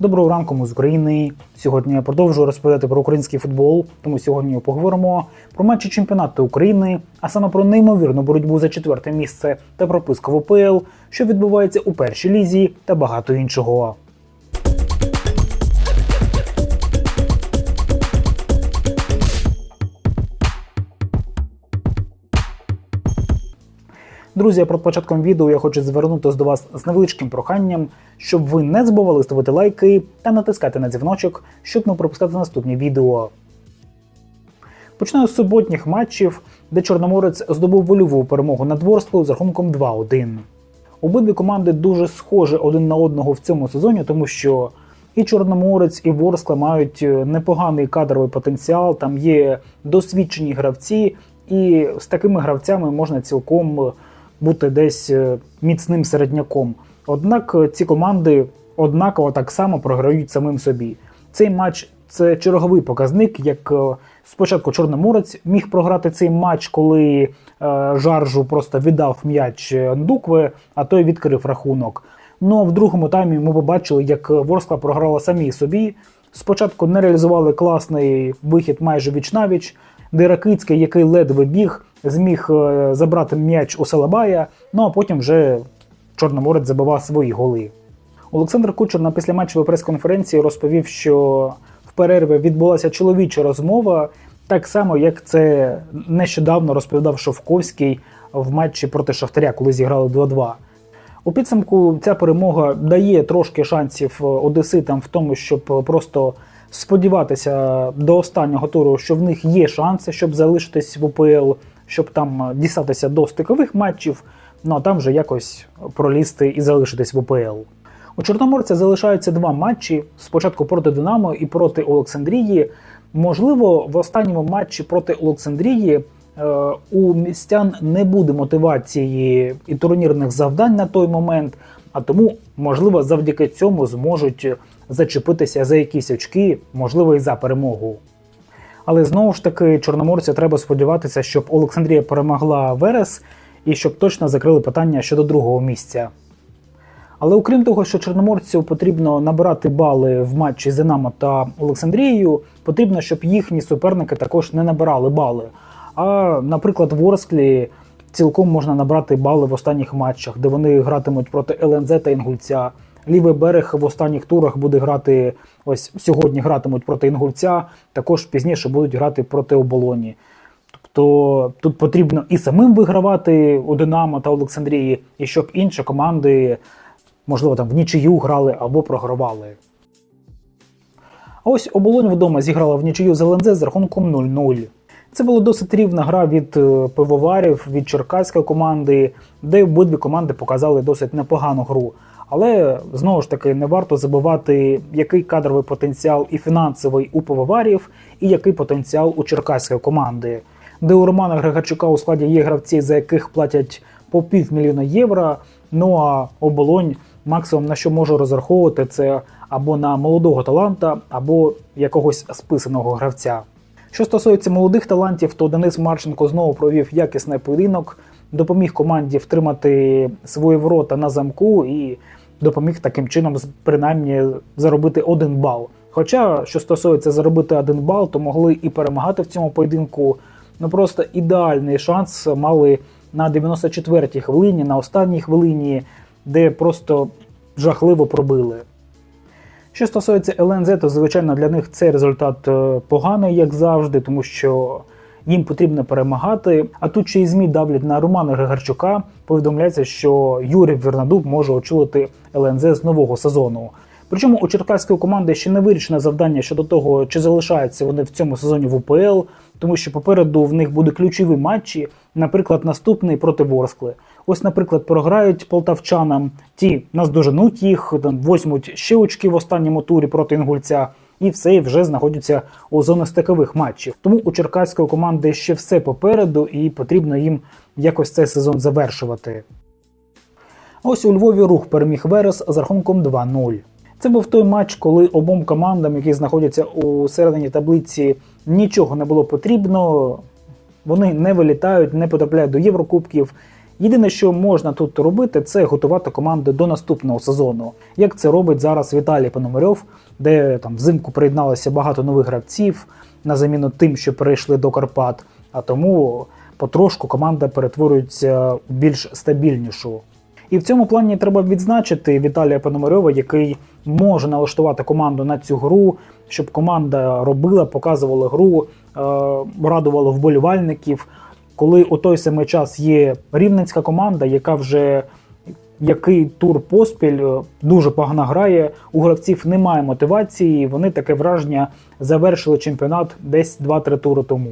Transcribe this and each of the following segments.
Доброго ранку, ми з України. Сьогодні я продовжую розповідати про український футбол. Тому сьогодні поговоримо про матчі чемпіонату України, а саме про неймовірну боротьбу за четверте місце та прописку в УПЛ, що відбувається у першій лізі та багато іншого. Друзі, перед початком відео я хочу звернутися до вас з невеличким проханням, щоб ви не забували ставити лайки та натискати на дзвіночок, щоб не пропускати наступні відео. Починаю з суботніх матчів, де Чорноморець здобув вольову перемогу над Ворсклою з рахунком 2-1. Обидві команди дуже схожі один на одного в цьому сезоні, тому що і Чорноморець, і Ворскла мають е, непоганий кадровий потенціал, там є досвідчені гравці, і з такими гравцями можна цілком е, бути десь е, міцним середняком. Однак е, ці команди однаково так само програють самим собі. Цей матч це черговий показник, як е, спочатку Чорноморець міг програти цей матч, коли Жаржу просто віддав м'яч Ndukwe, а той відкрив рахунок. Ну а в другому таймі ми побачили, як Ворскла програла самі собі. Спочатку не реалізували класний вихід майже віч-навіч, де Ракицький, який ледве біг, зміг е, забрати м'яч у Салабая, ну а потім вже Чорноморець забивав свої голи. Олександр Кучер на післяматчевій прес-конференції розповів, що в перерві відбулася чоловіча розмова, так само як це нещодавно розповідав Шовковський в матчі проти Шахтаря, коли зіграли 2-2. У підсумку ця перемога дає трошки шансів одеситам в тому, щоб просто сподіватися до останнього туру, що в них є шанси, щоб залишитись в УПЛ, щоб там дістатися до стикових матчів, ну а там вже якось пролізти і залишитись в УПЛ. У Чорноморця залишаються два матчі: спочатку проти Динамо і проти Олександрії. Можливо, в останньому матчі проти Олександрії е, у містян не буде мотивації і турнірних завдань на той момент, а тому, можливо, завдяки цьому зможуть зачепитися за якісь очки, можливо, і за перемогу. Але знову ж таки, чорноморця треба сподіватися, щоб Олександрія перемогла Верес і щоб точно закрили питання щодо другого місця. Але окрім того, що чорноморцю потрібно набирати бали в матчі з Динамо та Олександрією, потрібно, щоб їхні суперники також не набирали бали. А, наприклад, в Орсклі цілком можна набрати бали в останніх матчах, де вони гратимуть проти ЛНЗ та Інгульця. Лівий берег в останніх турах буде грати. Ось сьогодні гратимуть проти Інгульця, також пізніше будуть грати проти оболоні. Тобто тут потрібно і самим вигравати у Динамо та Олександрії, і щоб інші команди, можливо, там в нічию грали або програвали. А ось оболонь вдома зіграла в нічию з з рахунком 0-0. Це була досить рівна гра від е, пивоварів, від черкаської команди, де обидві команди показали досить непогану гру. Але знову ж таки не варто забувати, який кадровий потенціал і фінансовий у пивоварів, і який потенціал у черкаської команди, де у Романа Григорчука у складі є гравці, за яких платять по півмільйона євро. Ну а оболонь максимум на що може розраховувати, це або на молодого таланта, або якогось списаного гравця. Що стосується молодих талантів, то Денис Марченко знову провів якісний поєдинок, допоміг команді втримати свої ворота на замку і допоміг таким чином принаймні заробити один бал. Хоча, що стосується заробити один бал, то могли і перемагати в цьому поєдинку. Ну просто ідеальний шанс мали на 94-й хвилині, на останній хвилині, де просто жахливо пробили. Що стосується ЛНЗ, то звичайно для них цей результат е, поганий, як завжди, тому що їм потрібно перемагати. А тут ще й ЗМІ давлять на Романа Григорчука. Повідомляється, що Юрій Вернадуб може очолити ЛНЗ з нового сезону. Причому у черкаської команди ще не вирішено завдання щодо того, чи залишаються вони в цьому сезоні в УПЛ, тому що попереду в них будуть ключові матчі, наприклад, наступний проти Ворскли. Ось, наприклад, програють полтавчанам, ті наздоженуть їх, там возьмуть ще очки в останньому турі проти інгульця, і все вже знаходяться у зоні стикових матчів. Тому у черкаської команди ще все попереду, і потрібно їм якось цей сезон завершувати. Ось у Львові рух переміг Верес з рахунком 2-0. Це був той матч, коли обом командам, які знаходяться у середині таблиці, нічого не було потрібно. Вони не вилітають, не потрапляють до Єврокубків. Єдине, що можна тут робити, це готувати команди до наступного сезону, як це робить зараз Віталій Пономарьов, де там взимку приєдналося багато нових гравців на заміну тим, що перейшли до Карпат. А тому потрошку команда перетворюється в більш стабільнішу. І в цьому плані треба відзначити Віталія Пономарьова, який може налаштувати команду на цю гру, щоб команда робила, показувала гру, е, радувала вболівальників. Коли у той самий час є рівненська команда, яка вже який тур поспіль е, дуже погано грає, у гравців немає мотивації, вони таке враження завершили чемпіонат десь 2-3 тури тому.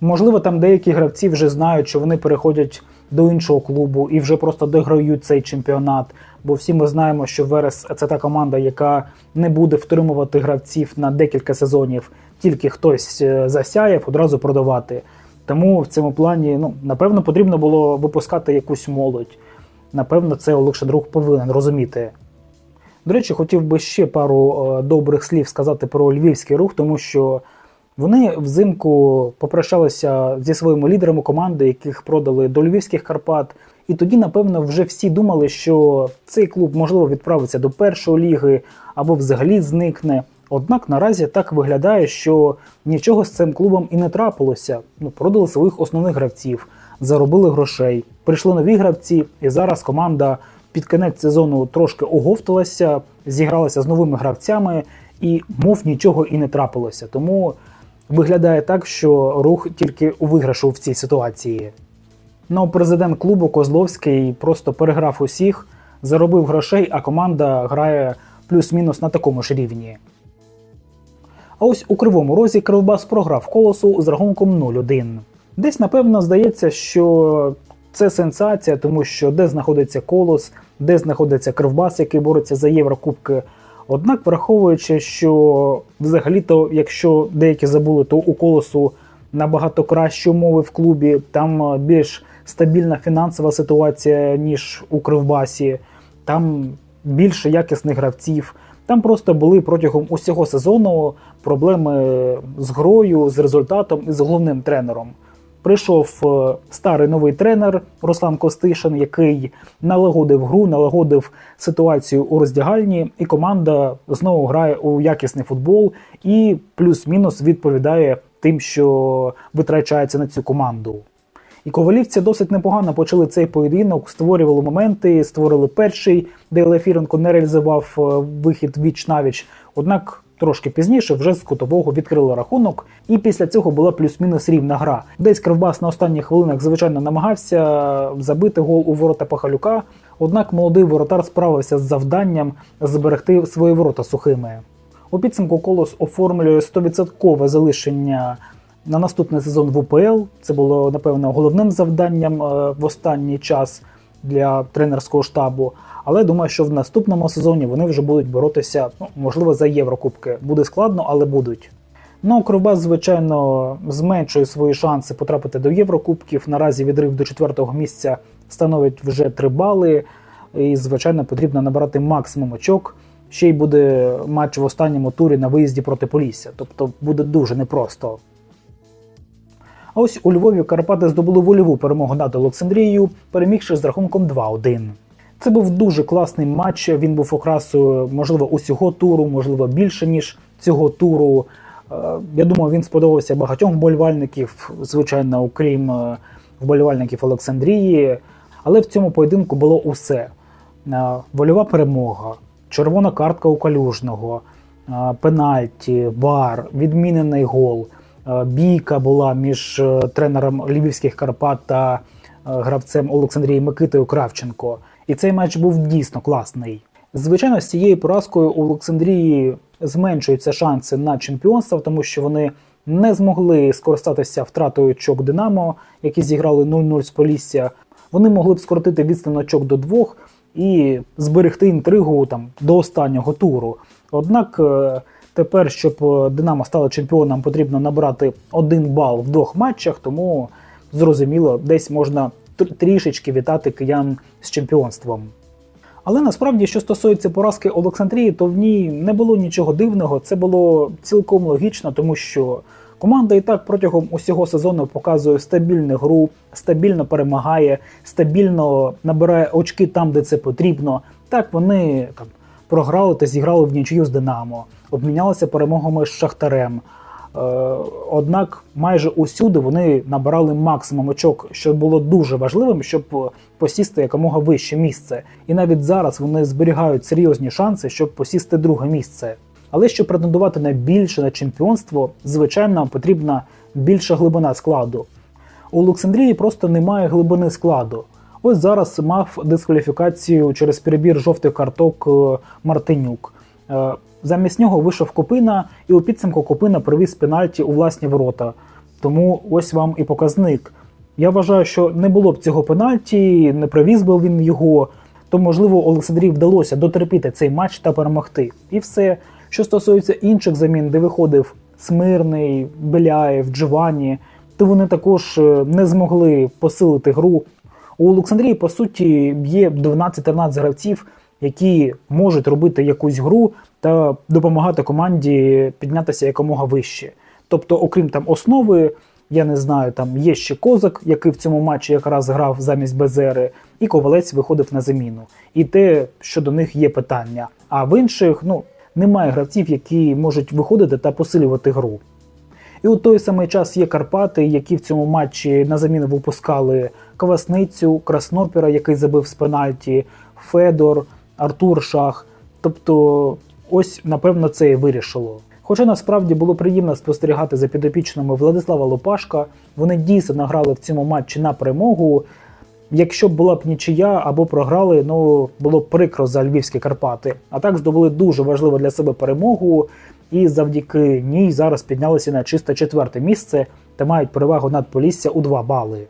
Можливо, там деякі гравці вже знають, що вони переходять до іншого клубу і вже просто дограють цей чемпіонат. Бо всі ми знаємо, що Верес це та команда, яка не буде втримувати гравців на декілька сезонів, тільки хтось е, засяяв, одразу продавати. Тому в цьому плані, ну напевно, потрібно було випускати якусь молодь. Напевно, це Олег Шадрук повинен розуміти. До речі, хотів би ще пару е, добрих слів сказати про львівський рух, тому що вони взимку попрощалися зі своїми лідерами команди, яких продали до львівських Карпат. І тоді, напевно, вже всі думали, що цей клуб можливо відправиться до першої ліги або взагалі зникне. Однак наразі так виглядає, що нічого з цим клубом і не трапилося. Ну, продали своїх основних гравців, заробили грошей. Прийшли нові гравці, і зараз команда під кінець сезону трошки оговталася, зігралася з новими гравцями, і мов нічого і не трапилося. Тому виглядає так, що рух тільки у виграшу в цій ситуації. Ну, президент клубу Козловський просто переграв усіх, заробив грошей, а команда грає плюс-мінус на такому ж рівні. А ось у кривому розі Кривбас програв колосу з рахунком 0-1. Десь, напевно, здається, що це сенсація, тому що де знаходиться колос, де знаходиться Кривбас, який бореться за Єврокубки. Однак, враховуючи, що взагалі-то, якщо деякі забули, то у колосу набагато кращі умови в клубі, там більш стабільна фінансова ситуація, ніж у Кривбасі, там більше якісних гравців. Там просто були протягом усього сезону проблеми з грою, з результатом і з головним тренером. Прийшов е, старий новий тренер Руслан Костишин, який налагодив гру, налагодив ситуацію у роздягальні, і команда знову грає у якісний футбол і плюс-мінус відповідає тим, що витрачається на цю команду. І ковалівці досить непогано почали цей поєдинок, створювали моменти, створили перший, де Лефіренко не реалізував е, вихід віч навіч. Однак трошки пізніше вже з кутового відкрили рахунок, і після цього була плюс-мінус рівна гра. Десь Кривбас на останніх хвилинах, звичайно, намагався забити гол у ворота Пахалюка. Однак молодий воротар справився з завданням зберегти свої ворота сухими. У підсумку колос оформлює 100% залишення на наступний сезон в УПЛ. Це було напевно головним завданням е, в останній час для тренерського штабу. Але думаю, що в наступному сезоні вони вже будуть боротися, ну можливо, за Єврокубки. Буде складно, але будуть. Ну, Кривбас, звичайно, зменшує свої шанси потрапити до Єврокубків. Наразі відрив до четвертого місця становить вже три бали. І, звичайно, потрібно набирати максимум очок. Ще й буде матч в останньому турі на виїзді проти Полісся. Тобто буде дуже непросто. А ось у Львові Карпати здобули вольову перемогу над Олександрією, перемігши з рахунком 2-1. Це був дуже класний матч. Він був окрасою, можливо, усього туру, можливо, більше ніж цього туру. Е, Я думаю, він сподобався багатьом вболівальників, звичайно, окрім е, вболівальників Олександрії. Але в цьому поєдинку було усе: Е, вольова перемога, червона картка у калюжного, пенальті, бар, відмінений гол. Е, Бійка була між е, тренером Львівських Карпат та е, гравцем Олександрії Микитою Кравченко. І цей матч був дійсно класний. Звичайно, з цією поразкою у Олександрії зменшуються шанси на чемпіонство, тому що вони не змогли скористатися втратою очок Динамо, які зіграли 0-0 з Полісся. Вони могли б скоротити відстань очок до двох і зберегти інтригу там до останнього туру. Однак тепер, щоб е, Динамо стало чемпіоном, потрібно набрати один бал в двох матчах, тому зрозуміло, десь можна трішечки вітати киян з чемпіонством. Але насправді, що стосується поразки Олександрії, то в ній не було нічого дивного. Це було цілком логічно, тому що Команда і так протягом усього сезону показує стабільну гру, стабільно перемагає, стабільно набирає очки там, де це потрібно. Так вони там програли та зіграли в нічию з Динамо, обмінялися перемогами з Шахтарем. Е, Однак майже усюди вони набирали максимум очок, що було дуже важливим, щоб посісти якомога вище місце. І навіть зараз вони зберігають серйозні шанси, щоб посісти друге місце. Але щоб претендувати на більше на чемпіонство, звичайно, потрібна більша глибина складу. У Олександрії просто немає глибини складу. Ось зараз мав дискваліфікацію через перебір жовтих карток е, Мартинюк. Е, Замість нього вийшов Копина, і у підсумку Копина привіз пенальті у власні ворота. Тому ось вам і показник. Я вважаю, що не було б цього пенальті, не привіз би він його, то можливо Олександрії вдалося дотерпіти цей матч та перемогти. І все. Що стосується інших замін, де виходив Смирний, Беляєв, Джованні, то вони також е, не змогли посилити гру. У Олександрії, по суті, є 12-13 гравців, які можуть робити якусь гру та допомагати команді піднятися якомога вище. Тобто, окрім там основи, я не знаю, там є ще козак, який в цьому матчі якраз грав замість Безери, і ковалець виходив на заміну. І те, що до них є питання. А в інших, ну, немає гравців, які можуть виходити та посилювати гру. І у той самий час є Карпати, які в цьому матчі на заміну випускали Квасницю, Краснопіра, який забив з пенальті, Федор, Артур Шах. Тобто, ось напевно це і вирішило. Хоча насправді було приємно спостерігати за підопічними Владислава Лопашка, вони дійсно награли в цьому матчі на перемогу. Якщо б була б нічия або програли, ну було б прикро за львівські Карпати. А так здобули дуже важливу для себе перемогу, і завдяки ній зараз піднялися на чисте четверте місце та мають перевагу над Полісся у 2 бали.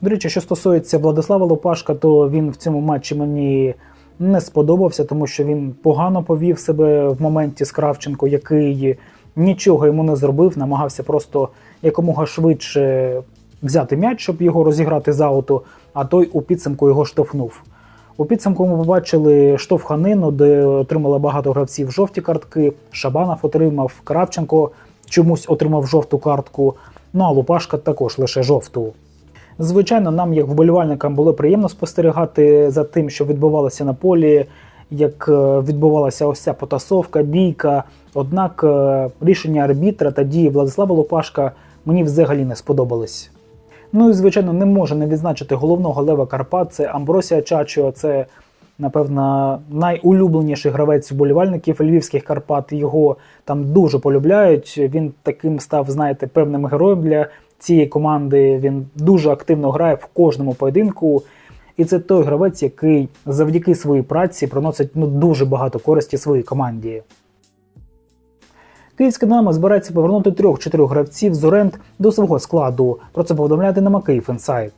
До речі, що стосується Владислава Лопашка, то він в цьому матчі мені не сподобався, тому що він погано повів себе в моменті з Кравченко, який нічого йому не зробив, намагався просто якомога швидше взяти м'яч, щоб його розіграти з ауту, а той у підсумку його штовхнув. У підсумку ми побачили штовханину, де отримали багато гравців жовті картки. Шабанов отримав, Кравченко чомусь отримав жовту картку. Ну а Лупашка також лише жовту. Звичайно, нам, як вболівальникам, було приємно спостерігати за тим, що відбувалося на полі, як е, відбувалася ось ця потасовка, бійка. Однак е, рішення арбітра та дії Владислава Лопашка мені взагалі не сподобались. Ну і звичайно, не можу не відзначити головного лева Карпат. Це Амбросія Чачо. Це, напевно, найулюбленіший гравець вболівальників львівських Карпат. Його там дуже полюбляють. Він таким став, знаєте, певним героєм для цієї команди. Він дуже активно грає в кожному поєдинку. І це той гравець, який завдяки своїй праці приносить ну, дуже багато користі своїй команді. Київське Динамо збирається повернути трьох-чотирьох гравців з оренд до свого складу. Про це повідомляє Динамо Київ Інсайт.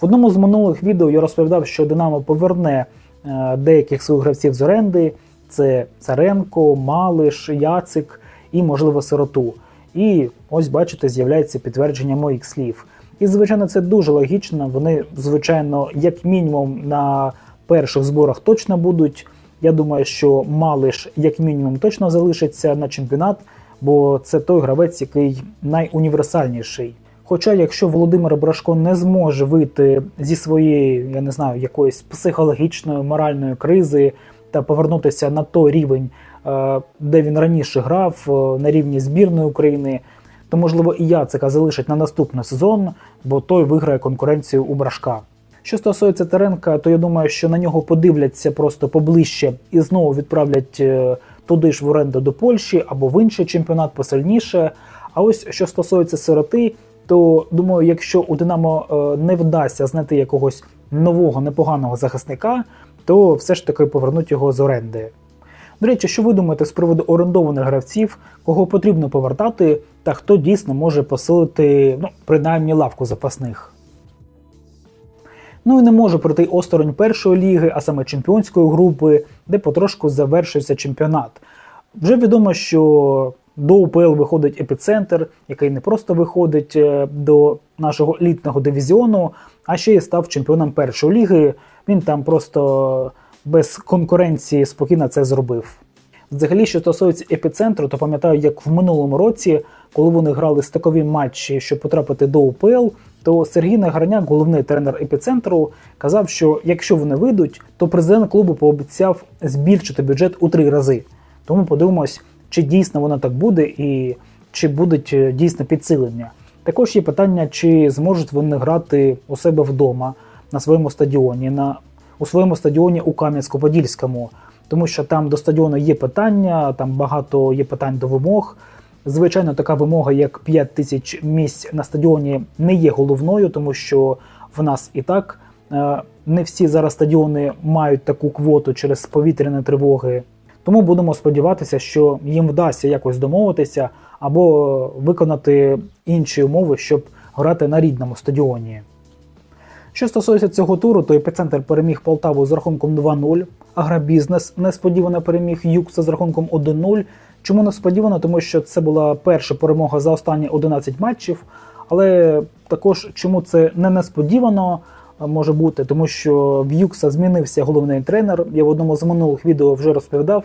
В одному з минулих відео я розповідав, що Динамо поверне е, деяких своїх гравців з оренди: це Царенко, Малиш, Яцик і, можливо, сироту. І ось бачите, з'являється підтвердження моїх слів. І, звичайно, це дуже логічно. Вони, звичайно, як мінімум на перших зборах точно будуть. Я думаю, що Малиш, як мінімум, точно залишиться на чемпіонат, бо це той гравець, який найуніверсальніший. Хоча, якщо Володимир Брашко не зможе вийти зі своєї, я не знаю, якоїсь психологічної моральної кризи та повернутися на той рівень, е, де він раніше грав, е, на рівні збірної України, то можливо і Яцика залишить на наступний сезон, бо той виграє конкуренцію у Брашка. Що стосується Теренка, то я думаю, що на нього подивляться просто поближче і знову відправлять е, туди ж в оренду до Польщі або в інший чемпіонат посильніше. А ось що стосується сироти, то думаю, якщо у Динамо е, не вдасться знайти якогось нового непоганого захисника, то все ж таки повернуть його з оренди. До речі, що ви думаєте з приводу орендованих гравців, кого потрібно повертати, та хто дійсно може посилити ну, принаймні лавку запасних? Ну і не можу пройти осторонь першої ліги, а саме чемпіонської групи, де потрошку завершився чемпіонат. Вже відомо, що до УПЛ виходить епіцентр, який не просто виходить е, до нашого літнього дивізіону, а ще й став чемпіоном першої ліги. Він там просто без конкуренції спокійно це зробив. Взагалі, що стосується епіцентру, то пам'ятаю, як в минулому році, коли вони грали стикові матчі, щоб потрапити до УПЛ, то Сергій Нагорняк, головний тренер епіцентру, казав, що якщо вони вийдуть, то президент клубу пообіцяв збільшити бюджет у три рази. Тому подивимось, чи дійсно воно так буде і чи будуть е, дійсно підсилення. Також є питання, чи зможуть вони грати у себе вдома на своєму стадіоні, на у своєму стадіоні у Кам'янську-Подільському, тому що там до стадіону є питання, там багато є питань до вимог. Звичайно, така вимога, як 5 тисяч місць на стадіоні, не є головною, тому що в нас і так е, не всі зараз стадіони мають таку квоту через повітряні тривоги. Тому будемо сподіватися, що їм вдасться якось домовитися або виконати інші умови, щоб грати на рідному стадіоні. Що стосується цього туру, то епіцентр переміг Полтаву з рахунком 2-0. Агробізнес несподівано переміг Юкса з рахунком 1-0. Чому несподівано? Тому що це була перша перемога за останні 11 матчів. Але також чому це не несподівано може бути, тому що в Юкса змінився головний тренер. Я в одному з минулих відео вже розповідав,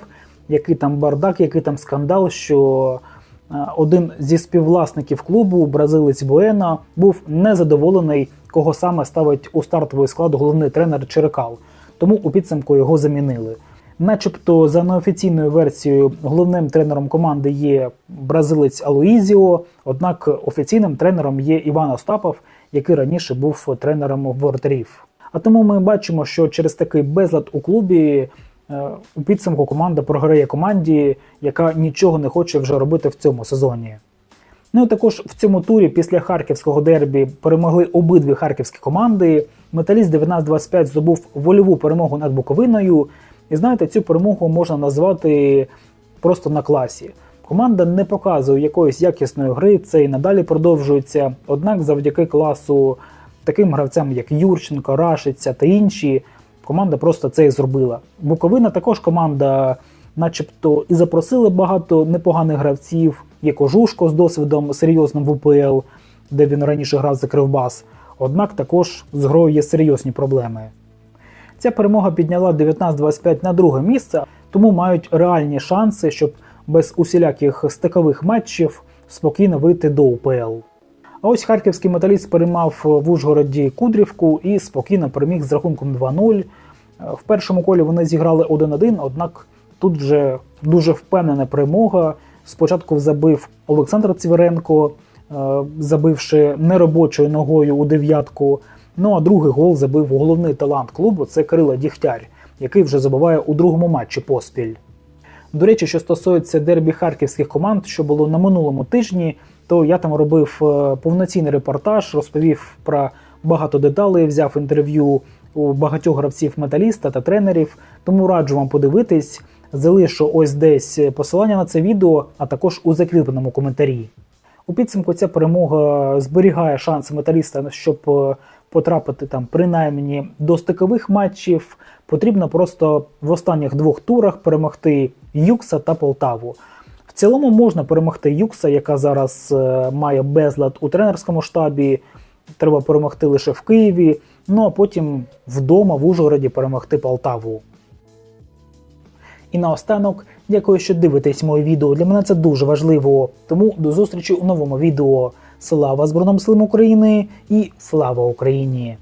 який там бардак, який там скандал, що один зі співвласників клубу, бразилець Буена, був незадоволений, кого саме ставить у стартовий склад головний тренер Черекал. Тому у підсумку його замінили. Начебто, за неофіційною версією, головним тренером команди є бразилець Алуїзіо, однак офіційним тренером є Іван Остапов, який раніше був тренером воротарів. А тому ми бачимо, що через такий безлад у клубі е, у підсумку команда програє команді, яка нічого не хоче вже робити в цьому сезоні. Ну і також в цьому турі після харківського дербі перемогли обидві харківські команди. Металіст 19-25 здобув вольову перемогу над Буковиною. І знаєте, цю перемогу можна назвати просто на класі. Команда не показує якоїсь якісної гри, це і надалі продовжується. Однак, завдяки класу таким гравцям, як Юрченко, Рашиця та інші, команда просто це і зробила. Буковина також команда, начебто, і запросили багато непоганих гравців. Є Кожушко з досвідом серйозним в УПЛ, де він раніше грав за Кривбас. Однак також з грою є серйозні проблеми. Ця перемога підняла 19-25 на друге місце, тому мають реальні шанси, щоб без усіляких стикових матчів спокійно вийти до УПЛ. А ось харківський металіст переймав в Ужгороді Кудрівку і спокійно переміг з рахунком 2-0. В першому колі вони зіграли 1-1, однак тут вже дуже впевнена перемога. Спочатку забив Олександр Цвіренко, е, забивши неробочою ногою у дев'ятку. Ну а другий гол забив головний талант клубу це Кирило Дігтяр, який вже забиває у другому матчі поспіль. До речі, що стосується дербі харківських команд, що було на минулому тижні, то я там робив е, повноцінний репортаж, розповів про багато деталей, взяв інтерв'ю у багатьох гравців металіста та тренерів. Тому раджу вам подивитись. Залишу ось десь посилання на це відео, а також у закріпленому коментарі. У підсумку ця перемога зберігає шанси металіста, щоб е, потрапити там принаймні до стикових матчів. Потрібно просто в останніх двох турах перемогти Юкса та Полтаву. В цілому можна перемогти Юкса, яка зараз е, має безлад у тренерському штабі. Треба перемогти лише в Києві. Ну а потім вдома в Ужгороді перемогти Полтаву. І наостанок, дякую, що дивитесь моє відео. Для мене це дуже важливо. Тому до зустрічі у новому відео. Слава Збройним силам України і слава Україні!